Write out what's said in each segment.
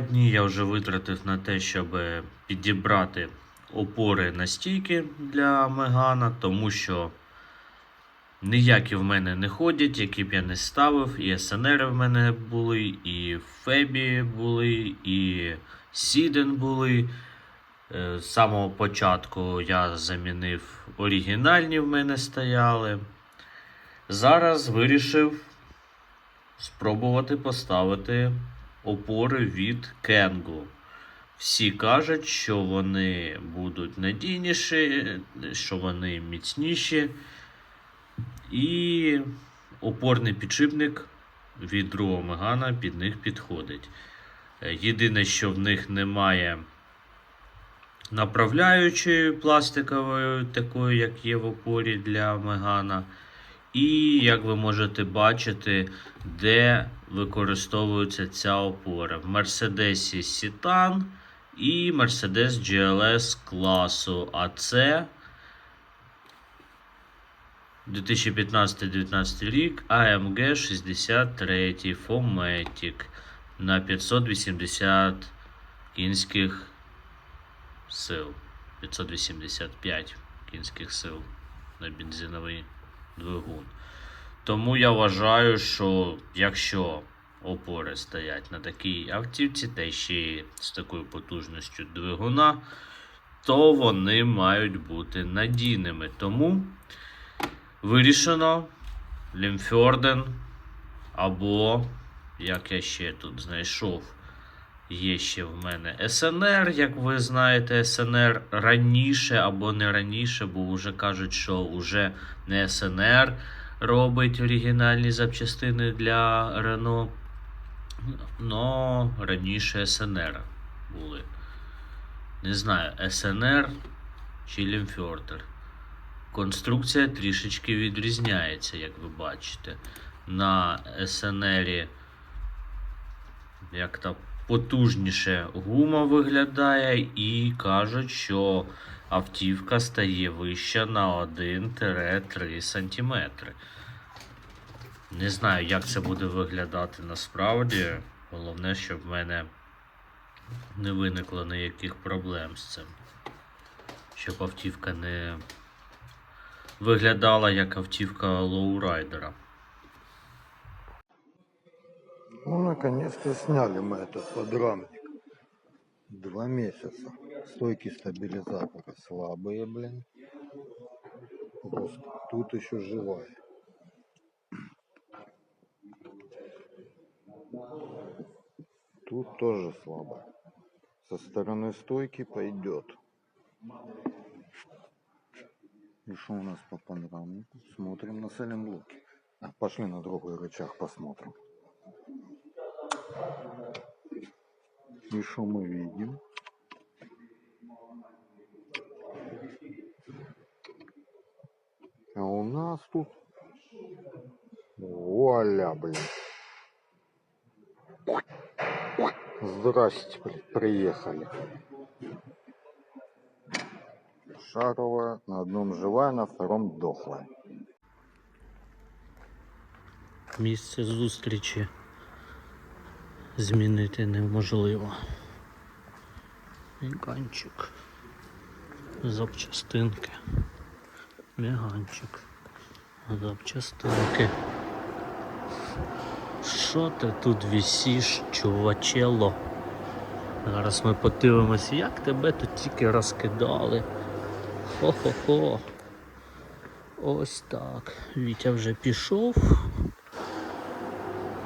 Дні я вже витратив на те, щоб підібрати опори на стійки для Мегана, тому що ніякі в мене не ходять, які б я не ставив. І СНР в мене були, і Фебі були, і Сіден були. Е, З самого початку я замінив оригінальні в мене стояли. Зараз вирішив спробувати поставити опори від Кенгу. Всі кажуть, що вони будуть надійніші, що вони міцніші. І опорний підшипник від другого Мегана під них підходить. Єдине, що в них немає направляючої пластикової, такої, як є в опорі для Мегана. І, як ви можете бачити, де використовується ця опора. В Мерседесі Сітан і Mercedes GLS класу АЦ 2015-2019 рік AMG 63 Fomatic на 580 кінських сил. 585 кінських сил на бензиновий двигун. Тому я вважаю, що якщо опори стоять на такій автівці, та ще з такою потужністю двигуна, то вони мають бути надійними. Тому вирішено Лімфьорден або, як я ще тут знайшов, Є ще в мене СНР, як ви знаєте, СНР раніше або не раніше, бо вже кажуть, що вже не СНР робить оригінальні запчастини для Рено. Но раніше СНР були. Не знаю, СНР чи Лімфьортер. Конструкція трішечки відрізняється, як ви бачите. На СНРі як то потужніше гума виглядає, і кажуть, що автівка стає вища на 1-3 см. Не знаю, як це буде виглядати насправді. Головне, щоб в мене не виникло ніяких проблем з цим. Щоб автівка не виглядала як автівка лоурайдера. Ну, наконец-то сняли мы этот подрамник. Два месяца. Стойки стабилизатора слабые, блин. Просто тут еще живая. Тут тоже слабо. Со стороны стойки пойдет. И что у нас по панорамнику? Смотрим на саленблоке. А, пошли на другой рычаг посмотрим. И что мы видим? А у нас тут... Вуаля, блин. Здрасте, блин, приехали. Шаровая, на одном живая, на втором дохлая. Місце зустрічі Змінити неможливо. Міганчик. Запчастинки. Міганчик. Запчастинки. Що ти тут вісиш, чувачело? Зараз ми подивимося, як тебе тут тільки розкидали. Хо-хо-хо. Ось так. Вітя вже пішов.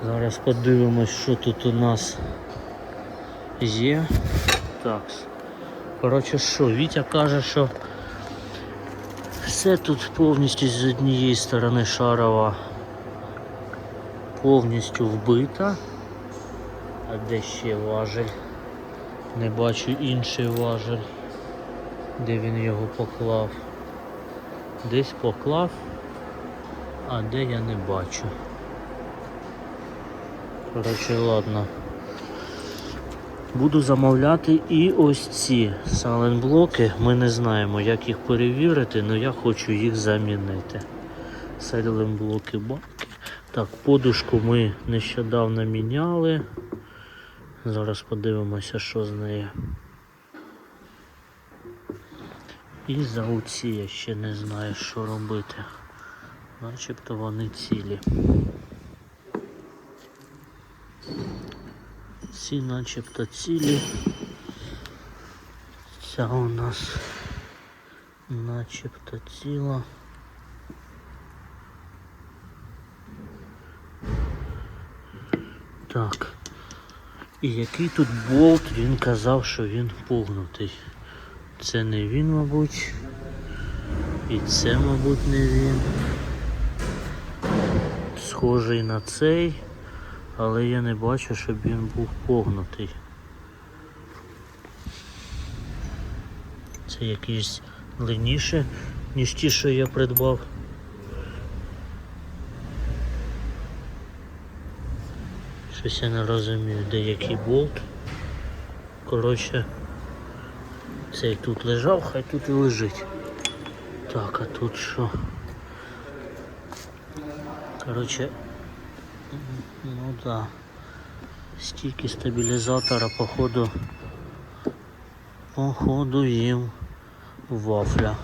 Зараз подивимось, що тут у нас є. Так. Коротше, що, Вітя каже, що все тут повністю з однієї сторони шарова повністю вбита. А де ще важель? Не бачу інший важель. Де він його поклав? Десь поклав, а де я не бачу. Коротше, ладно. Буду замовляти і ось ці саленблоки. Ми не знаємо, як їх перевірити, але я хочу їх замінити. Саленблоки баки. Так, подушку ми нещодавно міняли. Зараз подивимося, що з нею. І за оці я ще не знаю, що робити. Начебто вони цілі. Ці начебто цілі. Ця у нас начебто ціла. Так. І який тут болт, він казав, що він погнутий. Це не він, мабуть. І це, мабуть, не він. Схожий на цей, але я не бачу, щоб він був погнутий. Це якийсь длинніше, ніж ті, що я придбав. Щось я не розумію, де який болт. Коротше, цей тут лежав, хай тут і лежить. Так, а тут що? Коротше, ну да. Стійки стабілізатора, походу, походу їм вафля.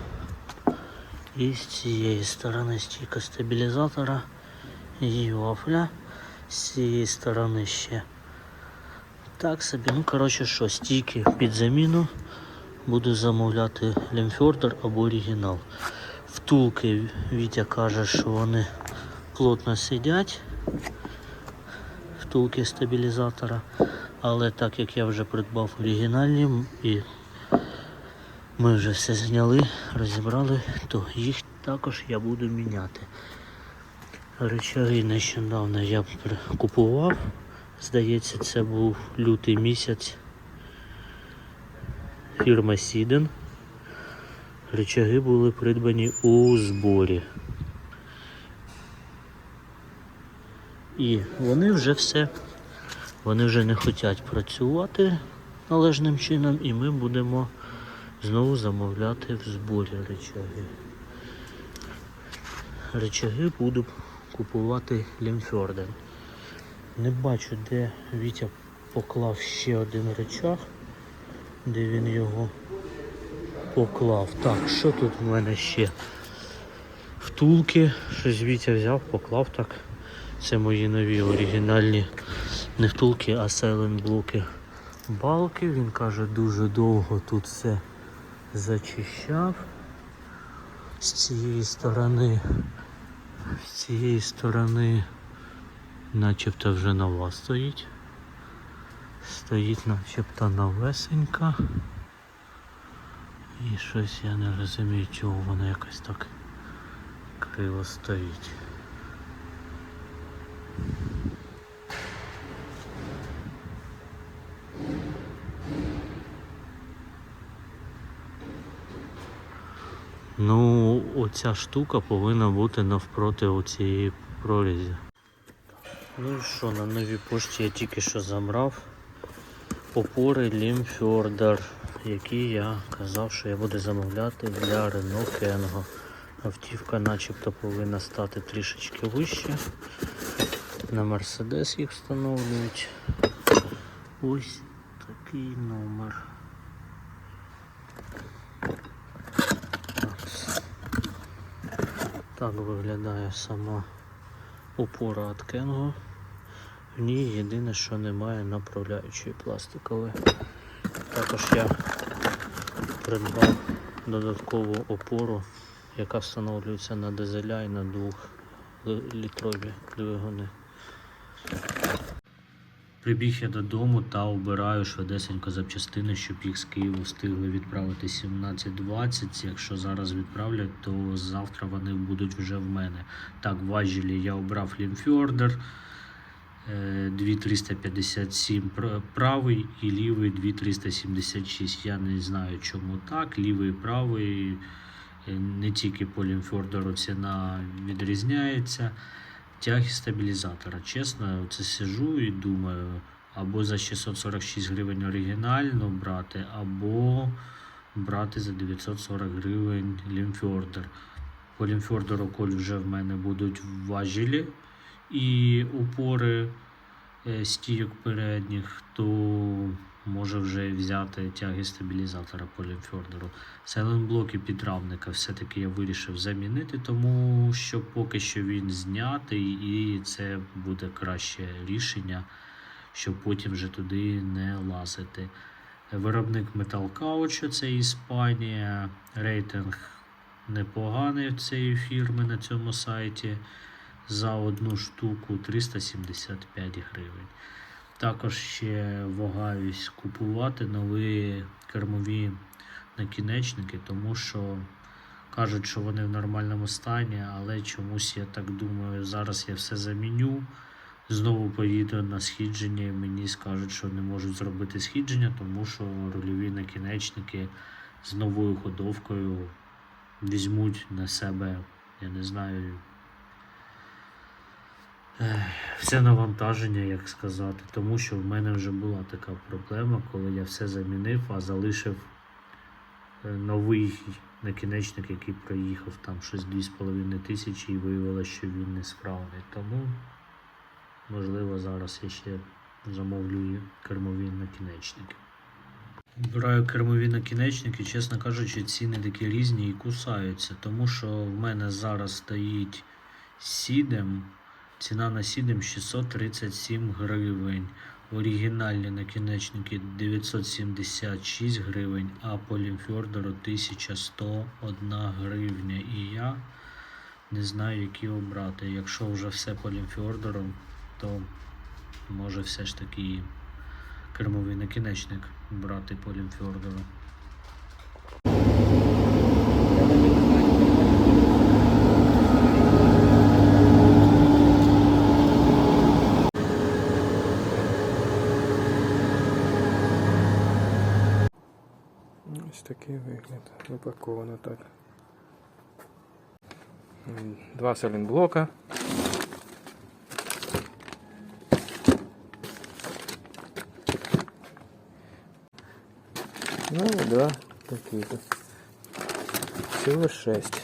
І з цієї сторони стійка стабілізатора і вафля. З цієї сторони ще. Так собі, ну коротше що, стійки під заміну. Буду замовляти лімфьордер або оригінал. Втулки Вітя каже, що вони плотно сидять. Втулки стабілізатора. Але так як я вже придбав оригінальні і ми вже все зняли, розібрали, то їх також я буду міняти. Речаги нещодавно я купував. Здається, це був лютий місяць. Фірма Сіден. Речаги були придбані у зборі. І вони вже все, вони вже не хочуть працювати належним чином, і ми будемо знову замовляти в зборі речаги. Речаги буду купувати Лімфьорден. Не бачу, де Вітя поклав ще один речаг, де він його поклав. Так, що тут в мене ще? Втулки, щось Вітя взяв, поклав так. Це мої нові оригінальні не втулки, а сейлинг блоки балки. Він каже, дуже довго тут все зачищав. З цієї сторони, з цієї сторони начебто вже нова стоїть. Стоїть начебто новесенька. І щось я не розумію, чого вона якось так криво стоїть. Ну, оця штука повинна бути навпроти оцієї прорізі. Ну і що, на новій пошті я тільки що забрав опори Лімфьордер, які я казав, що я буду замовляти для Renault Kengo. Автівка начебто повинна стати трішечки вище. На Mercedes їх встановлюють. Ось такий номер. Так. Виглядає сама опора від Kengo. В ній єдине, що немає направляючої пластикової. Також я придбав додаткову опору, яка встановлюється на дизеля і на двохлітрові двигуни. Прибіг я додому та обираю швидесенько запчастини, щоб їх з Києву встигли відправити 17.20. Якщо зараз відправлять, то завтра вони будуть вже в мене. Так, важелі я обрав лімфьордер. е, 2357 правий і лівий 2376. Я не знаю, чому так. Лівий і правий е, не тільки по лімфьордеру ціна відрізняється. Тяги стабілізатора. Чесно, це сижу і думаю, або за 646 гривень оригінально брати, або брати за 940 гривень лімфьордер. По лімфьордеру коль вже в мене будуть важелі і упори е, стійок передніх, то може вже взяти тяги стабілізатора полімфьордеру. Сайлентблоки підрамника все-таки я вирішив замінити, тому що поки що він знятий, і це буде краще рішення, щоб потім вже туди не лазити. Виробник Metal Couch, це Іспанія. Рейтинг непоганий в цієї фірми на цьому сайті. За одну штуку 375 гривень. Також ще вагаюсь купувати нові кермові накінечники, тому що кажуть, що вони в нормальному стані, але чомусь я так думаю, зараз я все заміню. Знову поїду на східження і мені скажуть, що не можуть зробити східження, тому що рульові накінечники з новою ходовкою візьмуть на себе, я не знаю, все навантаження, як сказати. Тому що в мене вже була така проблема, коли я все замінив, а залишив е, новий накінечник, який проїхав там щось 2,5 тисячі і виявилося, що він не справний. Тому, можливо, зараз я ще замовлю кермові накінечники. Вибираю кермові накінечники, чесно кажучи, ціни такі різні і кусаються, тому що в мене зараз стоїть Сідем, ціна на Сідем 637 гривень. Оригінальні накінечники 976 гривень, а по лімфьордеру 1101 гривня. І я не знаю, які обрати. Якщо вже все по лімфьордеру, то може все ж таки кермовий накінечник брати по лімфьордеру. Ось такий вигляд. Упаковано так. М, Два сайлентблока. Ну и два таких. Всего шесть.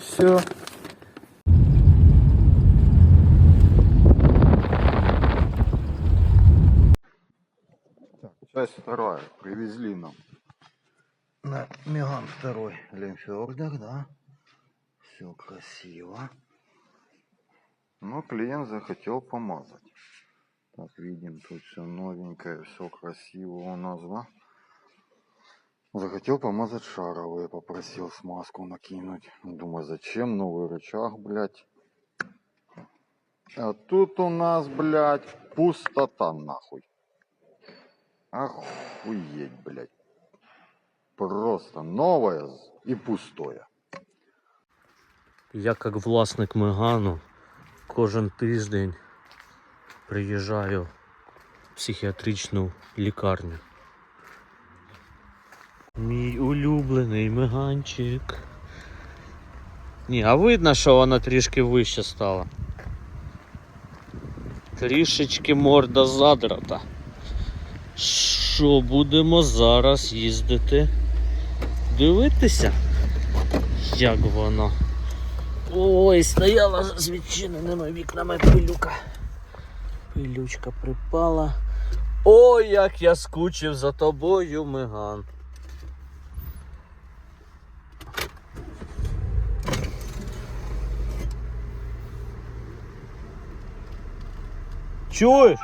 Все. Часть вторая. Привезли нам. На Меган второй Лемфердер, да. Все красиво. Но клиент захотел помазать. Так, видим, тут все новенькое, все красиво у нас, да? Захотел помазать шаровые, попросил смазку накинуть. Думаю, зачем новый рычаг, блядь? А тут у нас, блядь, пустота нахуй. Охуеть, блядь. Просто новое и пустое. Я, як власник Мегану, кожен тиждень приїжджаю в психіатричну лікарню. Мій улюблений меганчик. Ні, а видно, що вона трішки вище стала. Трішечки морда задрата. Що будемо зараз їздити? Дивитися, як воно. Ой, стояла з відчиненими вікнами пилюка. Пилючка припала. Ой, як я скучив за тобою, Меган. Чуєш?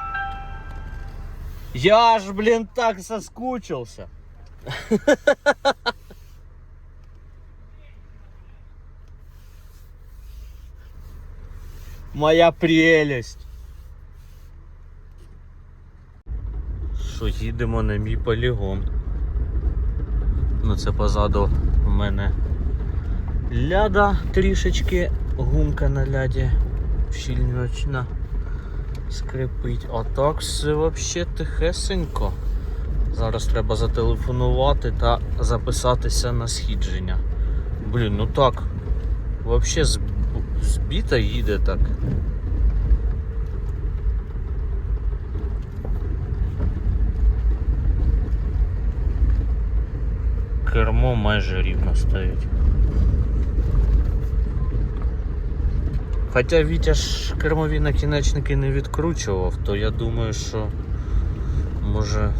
Я ж, блін, так соскучился. Моя прелесть. Що їдемо на мій полігон. Ну це позаду в мене ляда трішечки, гумка на ляді щільночна скрипить. А так все взагалі тихесенько. Зараз треба зателефонувати та записатися на східження. Блін, ну так. Взагалі зб... збіта їде так. Кермо майже рівно стоїть. Хоча Вітя ж кермові накінечники не відкручував, то я думаю, що може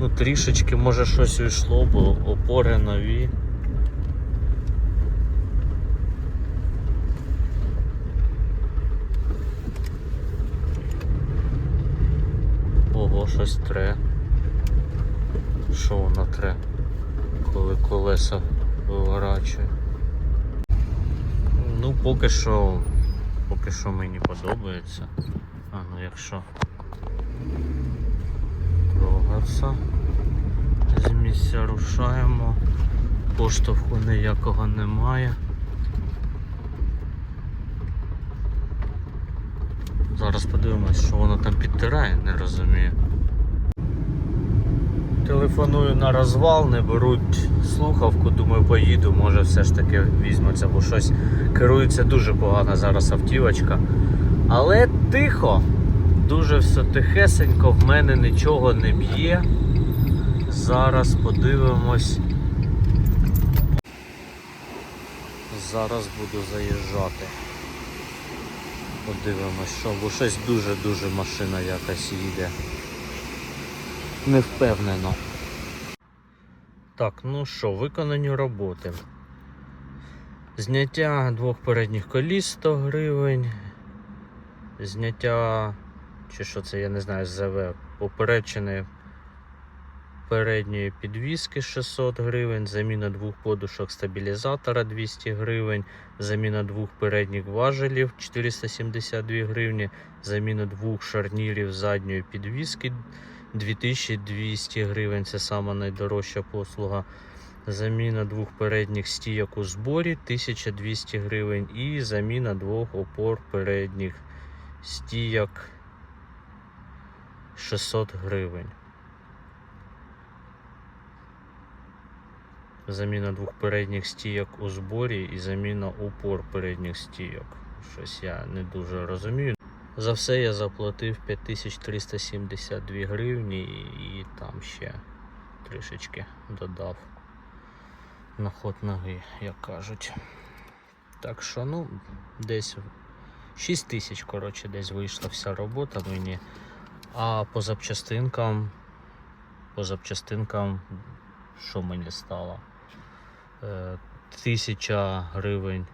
ну трішечки може щось уйшло, бо опори нові. Ого, щось тре. Що воно тре? Коли колеса виворачує. Ну, поки що. Поки що мені подобається. А ну якщо трогатися. З місця рушаємо. Поштовху ніякого немає. Зараз подивимось, що воно там підтирає, не розумію. Телефоную на розвал, не беруть слухавку, думаю, поїду, може все ж таки візьметься, бо щось керується дуже погано зараз автівочка. Але тихо, дуже все тихесенько, в мене нічого не б'є. Зараз подивимось. Зараз буду заїжджати. Подивимось, що, бо щось дуже-дуже машина якась їде. Не впевнено. Так, ну що, виконані роботи. Зняття двох передніх коліс 100 гривень. Зняття, чи що це, я не знаю, ЗВ, поперечини передньої підвіски 600 гривень, заміна двох подушок стабілізатора 200 гривень, заміна двох передніх важелів 472 гривні, заміна двох шарнірів задньої підвіски 2200 гривень, це сама найдорожча послуга. Заміна двох передніх стійок у зборі 1200 гривень і заміна двох опор передніх стійок 600 гривень. Заміна двох передніх стійок у зборі і заміна опор передніх стійок. Щось я не дуже розумію. За все я заплатив 5372 гривні і там ще трішечки додав на ход ноги, як кажуть. Так що, ну, десь 6 тисяч, коротше, десь вийшла вся робота мені. А по запчастинкам, по запчастинкам, що мені стало? Е, Тисяча гривень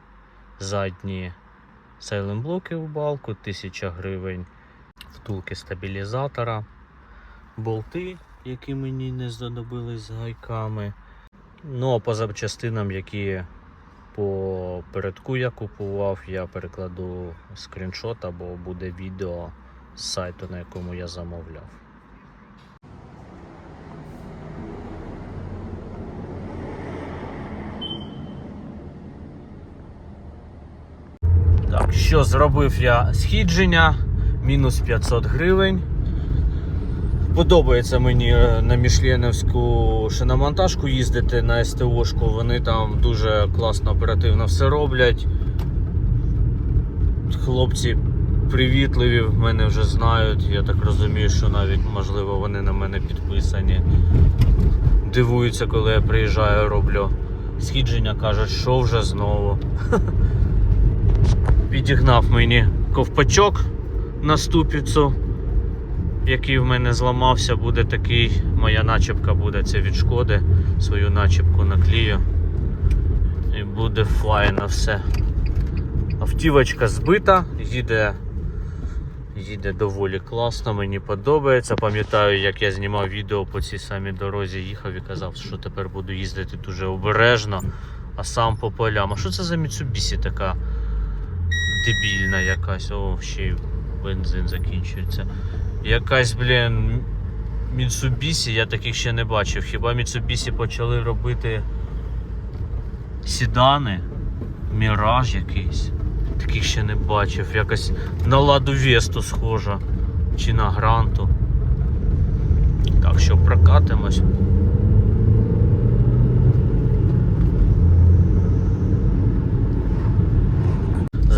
задні сайлентблоки в балку, 1000 гривень втулки стабілізатора, болти, які мені не знадобились з гайками. Ну а по запчастинам, які по передку я купував, я перекладу скріншот або буде відео з сайту, на якому я замовляв. Так, що зробив я східження, мінус 500 гривень. Подобається мені е, на Мішленівську шиномонтажку їздити на СТОшку. Вони там дуже класно оперативно все роблять. Хлопці привітливі, в мене вже знають. Я так розумію, що навіть можливо вони на мене підписані. Дивуються, коли я приїжджаю, роблю східження, кажуть, що вже знову. Підігнав мені ковпачок на ступіцу, який в мене зламався, буде такий. Моя начепка буде це від шкоди. Свою начепку наклею. І буде файно все. Автівочка збита, їде, їде доволі класно, мені подобається. Пам'ятаю, як я знімав відео по цій самій дорозі, їхав і казав, що тепер буду їздити дуже обережно, а сам по полям. А що це за Mitsubishi така? Дебільна якась. О, ще й бензин закінчується. Якась, блін, Mitsubishi, я таких ще не бачив. Хіба Mitsubishi почали робити сідани, Міраж якийсь. Таких ще не бачив. Якось на ладу Весту схожа. Чи на гранту. Так що прокатимось.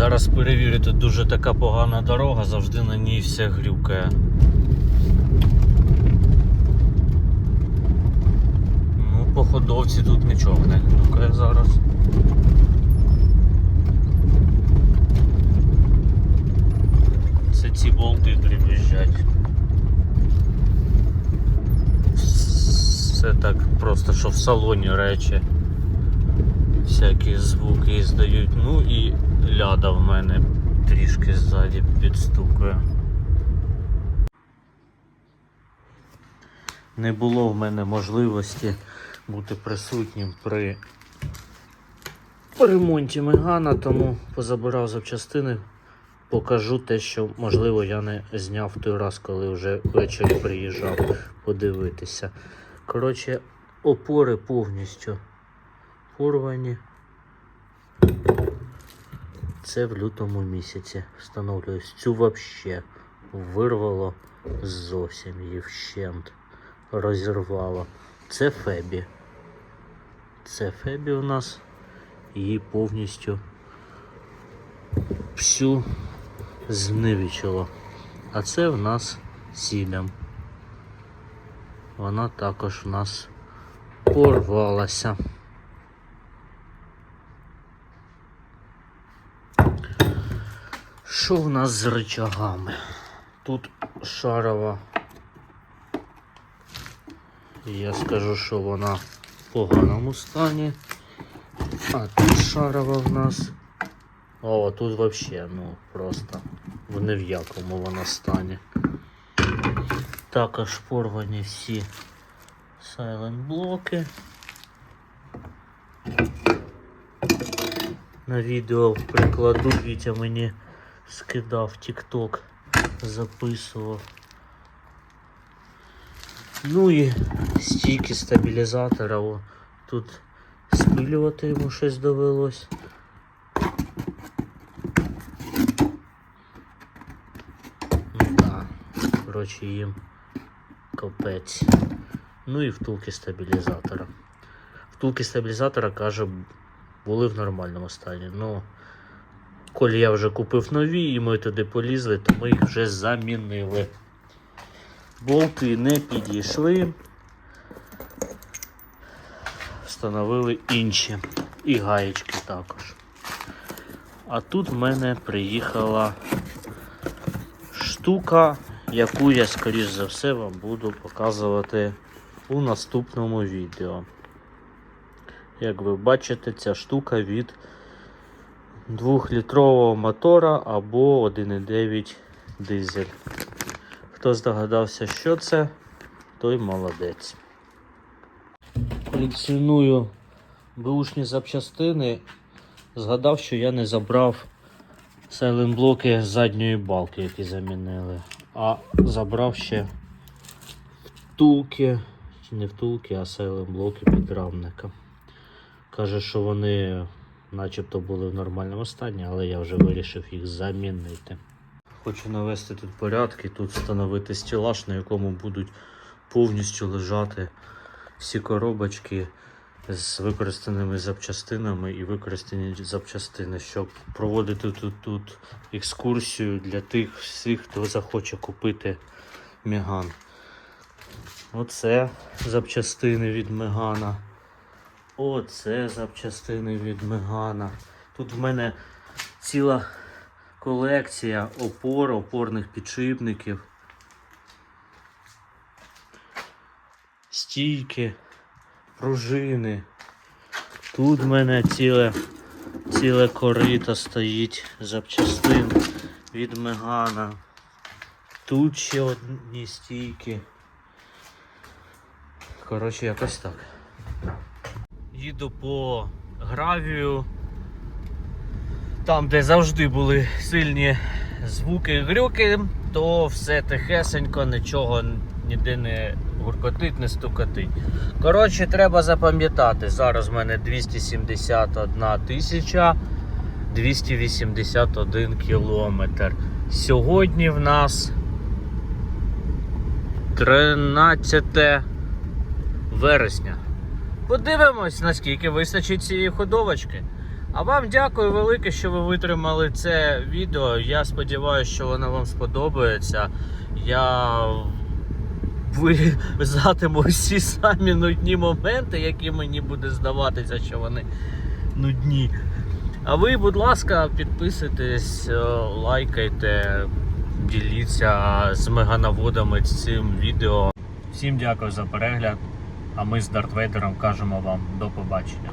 Зараз перевірю, тут дуже така погана дорога, завжди на ній все грюкає. Ну, по ходовці тут нічого не грюкає зараз. Це ці болти дребіжать. Це так просто, що в салоні речі. Всякі звуки здають. Ну і ляда в мене трішки ззаді підстукує. Не було в мене можливості бути присутнім при ремонті Мегана, тому позабирав запчастини. Покажу те, що можливо я не зняв той раз, коли вже ввечері приїжджав подивитися. Коротше, опори повністю порвані. Це в лютому місяці встановлююсь. Цю вообще вирвало зовсім її вщент. Розірвало. Це Фебі. Це Фебі у нас. Її повністю всю знивічило. А це в нас сідем. Вона також в нас порвалася. Що в нас з рычагами? Тут шарова. Я скажу, що вона в поганому стані. А тут шарова в нас. О, тут вообще, ну просто в не в якому вона стані. Також порвані всі сайлент блоки. На відео прикладу Вітя мені скидав TikTok, записував. Ну і стійки стабілізатора. О, тут спилювати йому щось довелось. Ну коротше їм капець. Ну і втулки стабілізатора. Втулки стабілізатора, каже, були в нормальному стані. Ну, коли я вже купив нові і ми туди полізли, то ми їх вже замінили. Болти не підійшли. Встановили інші. І гаєчки також. А тут в мене приїхала штука, яку я, скоріш за все, вам буду показувати у наступному відео. Як ви бачите, ця штука від 2-літрового мотора або 1,9 дизель. Хто здогадався, що це, той молодець. Колекціоную бушні запчастини. Згадав, що я не забрав сайлентблоки з задньої балки, які замінили. А забрав ще втулки, чи не втулки, а сайлентблоки підрамника. Каже, що вони начебто були в нормальному стані, але я вже вирішив їх замінити. Хочу навести тут порядки, тут встановити стілаж, на якому будуть повністю лежати всі коробочки з використаними запчастинами і використані запчастини, щоб проводити тут, тут екскурсію для тих всіх, хто захоче купити Меган. Оце запчастини від Мегана. Оце запчастини від Мегана. Тут в мене ціла колекція опор, опорних підшипників. Стійки, пружини. Тут в мене ціле, ціле корито стоїть запчастин від Мегана. Тут ще одні стійки. Коротше, якось так. Їду по гравію. Там, де завжди були сильні звуки грюки, то все тихесенько, нічого ніде не гуркотить, не стукотить. Коротше, треба запам'ятати, зараз в мене 271 тисяча 281 кілометр. Сьогодні в нас 13 вересня. Подивимось, наскільки вистачить цієї ходовочки. А вам дякую велике, що ви витримали це відео. Я сподіваюся, що воно вам сподобається. Я вирізатиму всі самі нудні моменти, які мені буде здаватися, що вони нудні. А ви, будь ласка, підписуйтесь, е, лайкайте, діліться з меганаводами цим відео. Всім дякую за перегляд. А ми з Дарт Вейдером кажемо вам до побачення.